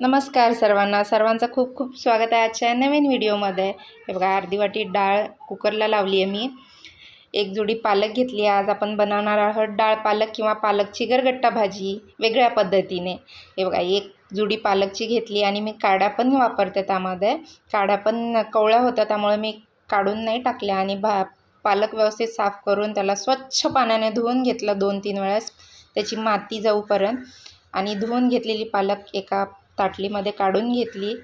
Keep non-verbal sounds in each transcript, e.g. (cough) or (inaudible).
नमस्कार सर्वांना. सर्वांचं खूप खूप स्वागत आहे आजच्या नवीन व्हिडिओमध्ये. हे बघा अर्धी वाटी डाळ कुकरला लावली आहे मी. एक जुडी पालक घेतली आहे. आज आपण बनवणार आहोत डाळ पालक किंवा पालकची गरगट्टा भाजी वेगळ्या पद्धतीने. हे बघा एक जुडी पालकची घेतली आणि मी काड्या पण वापरते त्यामध्ये. काड्या पण कवळ्या होत्या त्यामुळे मी काढून नाही टाकल्या आणि भा पालक व्यवस्थित साफ करून त्याला स्वच्छ पाण्याने धुवून घेतलं दोन तीन वेळेस. त्याची माती जाऊपर्यंत. आणि धुवून घेतलेली पालक एका ताटलीमध्ये काढून घेतली.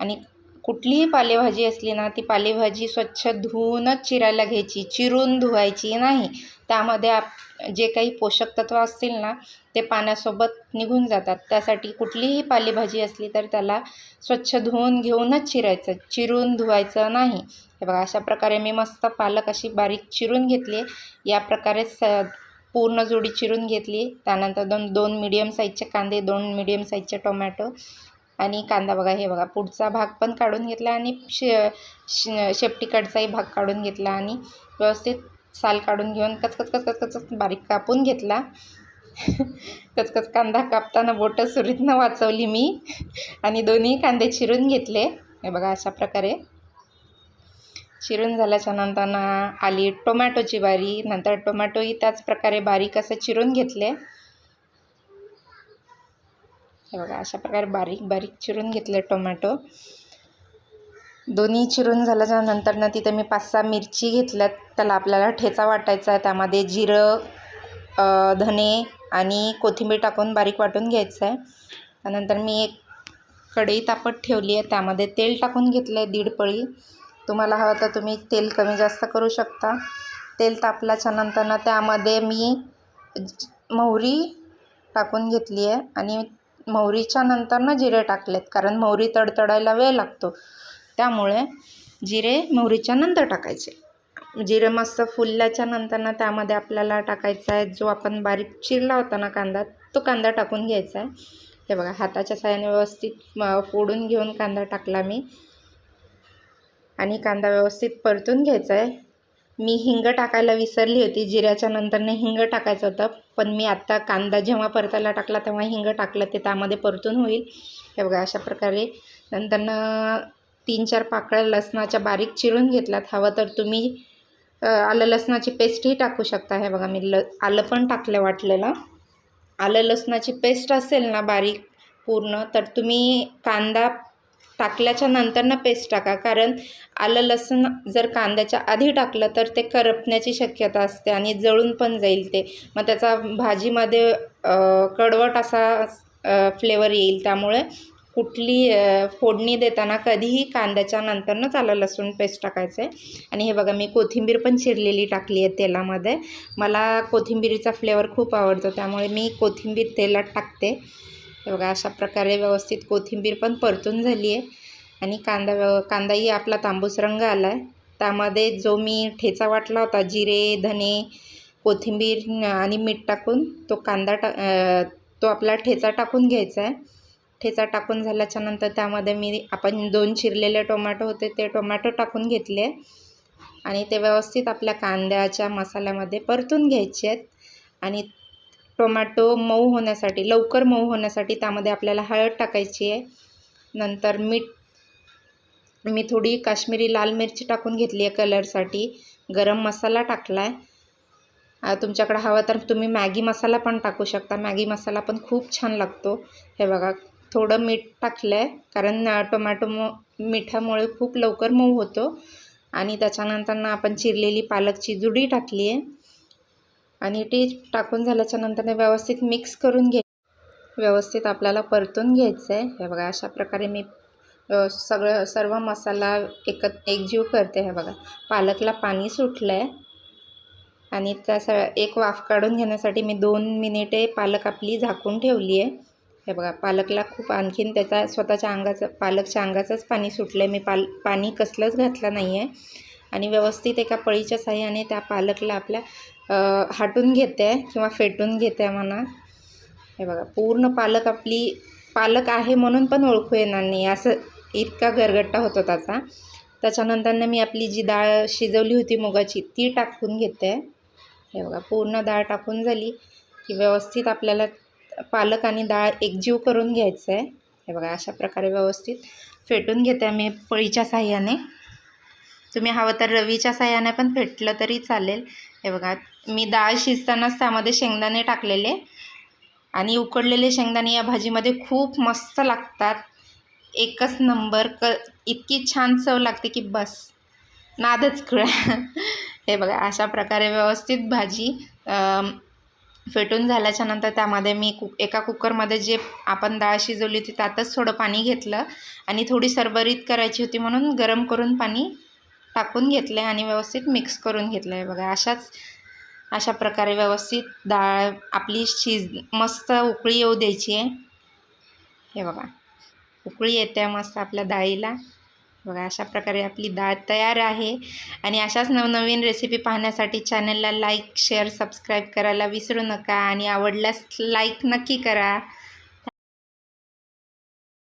आणि कुठलीही पालेभाजी असली ना ती पालेभाजी स्वच्छ धुवूनच चिरायला घ्यायची चिरून धुवायची नाही. त्यामध्ये आप जे काही पोषक तत्व असतील ना ते पाण्यासोबत निघून जातात. त्यासाठी कुठलीही पालेभाजी असली तर त्याला स्वच्छ धुवून घेऊनच चिरायचं चिरून धुवायचं नाही. हे बघा अशा प्रकारे मी मस्त पालक अशी बारीक चिरून घेतली. या प्रकारे स पूर्ण जोडी चिरून घेतली. त्यानंतर दोन दोन मिडियम साईजचे कांदे दोन मिडियम साईजचे टोमॅटो आणि कांदा बघा हे बघा पुढचा भाग पण काढून घेतला आणि शे शेपटीकडचाही भाग काढून घेतला आणि व्यवस्थित साल काढून घेऊन कचकच कचकच कचकच बारीक कापून घेतला. (laughs) कचकच कांदा कापताना बोटं सुरीतनं वाचवली मी आणि दोन्ही कांदे चिरून घेतले. हे बघा अशा प्रकारे चिरून झाल्याच्यानंतर आली टोमॅटोची बारी. नंतर टोमॅटोही त्याच प्रकारे बारीक असं चिरून घेतले. हे बघा अशा प्रकारे बारीक बारीक चिरून घेतले टोमॅटो. दोन्ही चिरून झाल्याच्यानंतर ना तिथे मी पाच सहा मिरची घेतल्यात. त्याला आपल्याला ठेचा वाटायचा आहे. त्यामध्ये जिरं धने आणि कोथिंबीर टाकून बारीक वाटून घ्यायचं आहे. त्यानंतर मी एक कढई तापत ठेवली आहे. त्यामध्ये तेल टाकून घेतलं आहे दीड पळी. तुम्हाला हवं तर तुम्ही तेल कमी जास्त करू शकता. तेल तापल्याच्या नंतरनं त्यामध्ये मी मोहरी टाकून घेतली आहे आणि मोहरीच्या नंतरनं जिरे टाकलेत कारण मोहरी तडतडायला वेळ लागतो. त्यामुळे जिरे मोहरीच्या नंतर टाकायचे. जिरे मस्त फुलल्याच्या नंतरनं त्यामध्ये आपल्याला टाकायचा आहे जो आपण बारीक चिरला होता ना कांदा तो कांदा टाकून घ्यायचा आहे. हे बघा हाताच्या साह्याने व्यवस्थित फोडून घेऊन कांदा टाकला मी. आणि कांदा व्यवस्थित परतून घ्यायचा आहे मी हिंग टाकायला विसरली होती जिऱ्याच्या नंतरने हिंग टाकायचं होतं. पण मी आत्ता कांदा जेव्हा परतायला टाकला तेव्हा हिंग टाकलं ते त्यामध्ये परतून होईल. हे बघा अशा प्रकारे. नंतरनं तीन चार पाकळ्या लसणाच्या बारीक चिरून घेतल्यात. हवं तर तुम्ही आलं लसणाची पेस्टही टाकू शकता. हे बघा मी ल आलं पण टाकलं वाटलेलं. आलं लसणाची पेस्ट असेल ना बारीक पूर्ण तर तुम्ही कांदा टाकल्याच्या नंतरनं पेस्ट टाका. कारण आलं लसूण जर कांद्याच्या आधी टाकलं तर ते करपण्याची शक्यता असते आणि जळून पण जाईल ते. मग त्याचा भाजीमध्ये कडवट असा फ्लेवर येईल. त्यामुळे कुठली फोडणी देताना कधीही कांद्याच्या नंतरनंच आलं लसूण पेस्ट टाकायचं आहे आणि हे बघा मी कोथिंबीर पण चिरलेली टाकली आहे तेलामध्ये. मला कोथिंबीरीचा फ्लेवर खूप आवडतो. त्यामुळे मी कोथिंबीर तेलात टाकते. हे बघा अशा प्रकारे व्यवस्थित कोथिंबीर पण परतून झाली आहे आणि कांदा व्यव कांदाही आपला तांबूस रंग आला आहे त्यामध्ये जो मी ठेचा वाटला होता जिरे धने कोथिंबीर आणि मीठ टाकून तो कांदा टा तो आपला ठेचा टाकून घ्यायचा आहे ठेचा टाकून झाल्याच्यानंतर त्यामध्ये मी आपण दोन चिरलेले टोमॅटो होते ते टोमॅटो टाकून घेतले. आणि ते व्यवस्थित आपल्या कांद्याच्या मसाल्यामध्ये परतून घ्यायचे आहेत आणि टोमॅटो मऊ होण्यासाठी लवकर मऊ होण्यासाठी त्यामध्ये आपल्याला हळद टाकायची आहे. नंतर मीठ मी थोडी काश्मीरी लाल मिरची टाकून घेतली आहे कलरसाठी. गरम मसाला टाकला आहे. तुमच्याकडे हवा तर तुम्ही मॅगी मसाला पण टाकू शकता. मॅगी मसाला पण खूप छान लागतो. हे बघा थोडं मीठ टाकलं आहे कारण टोमॅटो मो मिठामुळे खूप लवकर मऊ होतो. आणि त्याच्यानंतर आपण चिरलेली पालकची जुडी टाकली आहे. आणि ती टाकून झाल्याच्यानंतर व्यवस्थित मिक्स करून घे. व्यवस्थित आपल्याला परतून घ्यायचं आहे हे बघा अशा प्रकारे मी सगळं सर्व मसाला एकत एकजीव करते. हे बघा पालकला पाणी सुटलं आहे आणि त्या स एक वाफ काढून घेण्यासाठी मी दोन मिनिटे पालक आपली झाकून ठेवली आहे हे बघा पालकला खूप आणखीन त्याचा स्वतःच्या अंगाचं पालकच्या अंगाचंच पाणी सुटलं आहे मी पाल पाणी कसलंच घातलं नाही आहे आणि व्यवस्थित एका पळीच्या साह्याने त्या पालकला आपल्या हाटून घेते किंवा फेटून घेते म्हणा. हे बघा पूर्ण पालक आपली पालक आहे म्हणून पण ओळखू येणार नाही. असं इतका गरगट्टा होतो त्याचा. त्याच्यानंतरनं मी आपली जी डाळ शिजवली होती मुगाची ती टाकून घेते. हे बघा पूर्ण डाळ टाकून झाली की व्यवस्थित आपल्याला पालक आणि डाळ एकजीव करून घ्यायचं आहे हे बघा अशा प्रकारे व्यवस्थित फेटून घेते मी पळीच्या साह्याने. तुम्ही हवं तर रवीच्या साह्याने पण फेटलं तरी चालेल. हे बघा मी डाळ शिजतानाच त्यामध्ये शेंगदाणे टाकलेले. आणि उकडलेले शेंगदाणे या भाजीमध्ये खूप मस्त लागतात. एकच नंबर क इतकी छान चव लागते की बस. नादच खुळा. हे बघा अशा प्रकारे व्यवस्थित भाजी फेटून झाल्याच्यानंतर त्यामध्ये मी कु एका कुकरमध्ये जे आपण डाळ शिजवली होती त्यातच थोडं पाणी घेतलं. आणि थोडी सरबरीत करायची होती म्हणून गरम करून पाणी टाकून घेतलं आहे आणि व्यवस्थित मिक्स करून घेतलं आहे बघा. अशाच अशा प्रकारे व्यवस्थित डाळ आपली शिज मस्त उकळी येऊ द्यायची आहे. हे बघा. उकळी येते मस्त आपल्या डाळीला. बघा अशा प्रकारे आपली डाळ तयार आहे. आणि अशाच नवनवीन रेसिपी पाहण्यासाठी चॅनलला लाईक शेअर सबस्क्राईब करायला विसरू नका. आणि आवडल्यास लाईक नक्की करा.